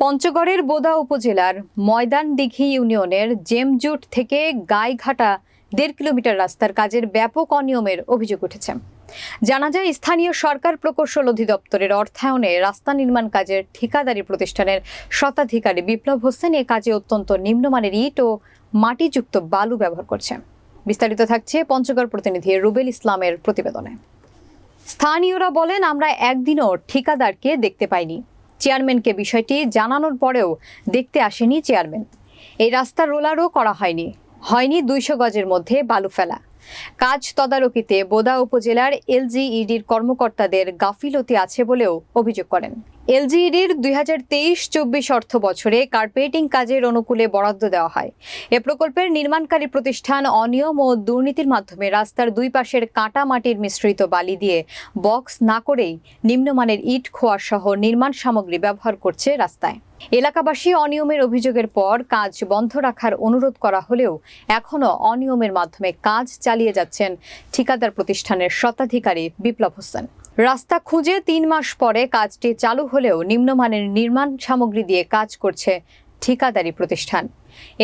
পঞ্চগড়ের বোদা উপজেলার ময়দান দিঘি ইউনিয়নের জেমজুট থেকে গাইঘাটা দেড় কিলোমিটার রাস্তার কাজের ব্যাপক অনিয়মের অভিযোগ উঠেছে। জানা যায়, স্থানীয় সরকার প্রকৌশল অধিদপ্তরের অর্থায়নে রাস্তা নির্মাণ কাজের ঠিকাদারি প্রতিষ্ঠানের শতাধিকারী বিপ্লব হোসেন এ কাজে অত্যন্ত নিম্নমানের ইট ও মাটিযুক্ত বালু ব্যবহার করছে। বিস্তারিত থাকছে পঞ্চগড় প্রতিনিধি রুবেল ইসলামের প্রতিবেদনে। স্থানীয়রা বলেন, আমরা একদিনও ঠিকাদারকে দেখতে পাইনি। চেয়ারম্যানকে বিষয়টি জানানোর পরেও দেখতে আসেনি চেয়ারম্যান। এই রাস্তা রোলারও করা হয়নি। হয়নি দুইশো গজের মধ্যে বালু ফেলা। কাজ তদারকিতে বোদা উপজেলার এলজিইডির কর্মকর্তাদের গাফিলতি আছে বলেও অভিযোগ করেন। এলজিইডির দুই হাজার তেইশ চব্বিশ অর্থ বছরে কার্পেটিং কাজের অনুকূলে বরাদ্দ দেওয়া হয়। এ প্রকল্পের নির্মাণকারী প্রতিষ্ঠান অনিয়ম ও দুর্নীতির মাধ্যমে রাস্তার দুই পাশের কাঁটা মাটির মিশ্রিত বালি দিয়ে বক্স না করেই নিম্নমানের ইট খোয়া সহ নির্মাণ সামগ্রী ব্যবহার করছে রাস্তায়। এলাকাবাসী অনিয়মের অভিযোগের পর কাজ বন্ধ রাখার অনুরোধ করা হলেও এখনও অনিয়মের মাধ্যমে কাজ চালিয়ে যাচ্ছেন ঠিকাদার প্রতিষ্ঠানের স্বত্বাধিকারী বিপ্লব হোসেন। রাস্তা খুঁজে তিন মাস পরে কাজটি চালু হলেও নিম্নমানের নির্মাণ সামগ্রী দিয়ে কাজ করছে ঠিকাদারি প্রতিষ্ঠান।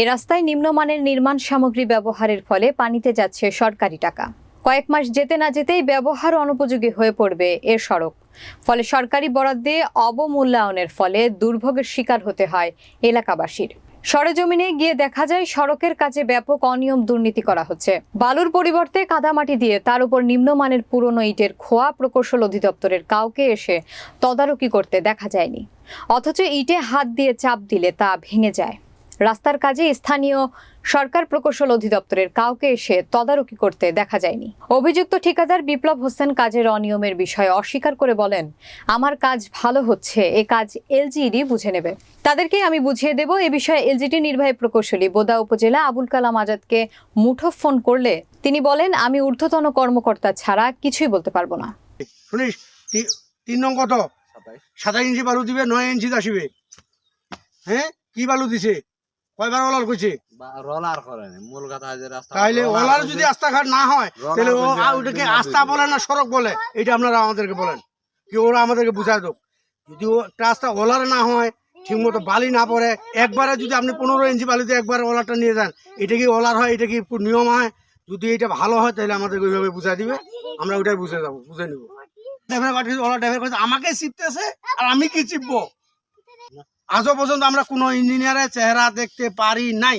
এ রাস্তায় নিম্নমানের নির্মাণ সামগ্রী ব্যবহারের ফলে পানিতে যাচ্ছে সরকারি টাকা। কয়েক মাস যেতে না যেতেই ব্যবহার অনুপযোগী হয়ে পড়বে এ সড়ক। ফলে সরকারি বরাদ্দে অবমূল্যায়নের ফলে দুর্ভোগের শিকার হতে হয় এলাকাবাসীর। সরেজমিনে গিয়ে দেখা যায় সড়কের কাজে ব্যাপক অনিয়ম দুর্নীতি করা হচ্ছে। বালুর পরিবর্তে কাদামাটি দিয়ে তার উপর নিম্নমানের পুরনো ইটের খোয়া প্রকৌশল অধিদপ্তরের কাউকে এসে তদারকি করতে দেখা যায়নি। অথচ ইটে হাত দিয়ে চাপ দিলে তা ভেঙে যায়। রাস্তার কাজে স্থানীয় সরকার প্রকৌশল অধিদপ্তরের কাউকে এসে তদারকি করতে দেখা যায়নি। অভিযুক্ত ঠিকাদার বিপ্লব হোসেন কাজের অনিয়মের বিষয়ে অস্বীকার করে বলেন, আমার কাজ ভালো হচ্ছে, এ কাজ এলজিইডি বুঝে নেবে। তাদেরকে আমি বুঝিয়ে দেব। এ বিষয়ে এলজিটি নির্বাহী প্রকৌশলী বোদা উপজেলা আবুল কালাম আজাদকে মুঠোফোন করলে তিনি বলেন আমি ঊর্ধ্বতন কর্মকর্তা ছাড়া কিছুই বলতে পারব না। শুনিস তিন নং কত? সাতাশ ইঞ্চি বালু দিবে নয় ইঞ্চি আসিবে হ্যাঁ? কি বালু দিছে? কয়বার ওলার কইছে? রোলার করে মূল কথা যে রাস্তা তাইলে ওলার যদি রাস্তাঘাট না হয় তাহলে ও ওটাকে করছে। বলে না সড়ক বলে? এটা আপনারা আমাদেরকে বলেন। কি ওরা আমাদেরকে বুঝায় দেব। যদি ও রাস্তা ওলার না হয় ঠিক মতো বালি না পড়ে, একবারে যদি আপনি পনেরো ইঞ্চি বালিতে একবার ওলারটা নিয়ে যান, এটা কি ওলার হয়, এটা কি নিয়ম হয়? যদি এটা ভালো হয়, তাহলে আমাদের ওইভাবে বুঝা দিবে, আমরা ওইটাই বুঝে যাব, বুঝে নিবো। ওলা ড্রাইভার আমাকে চিপতেছে আর আমি কি চিপবো আজও পর্যন্ত আমরা কোনো ইঞ্জিনিয়ারের চেহারা দেখতে পারি নাই।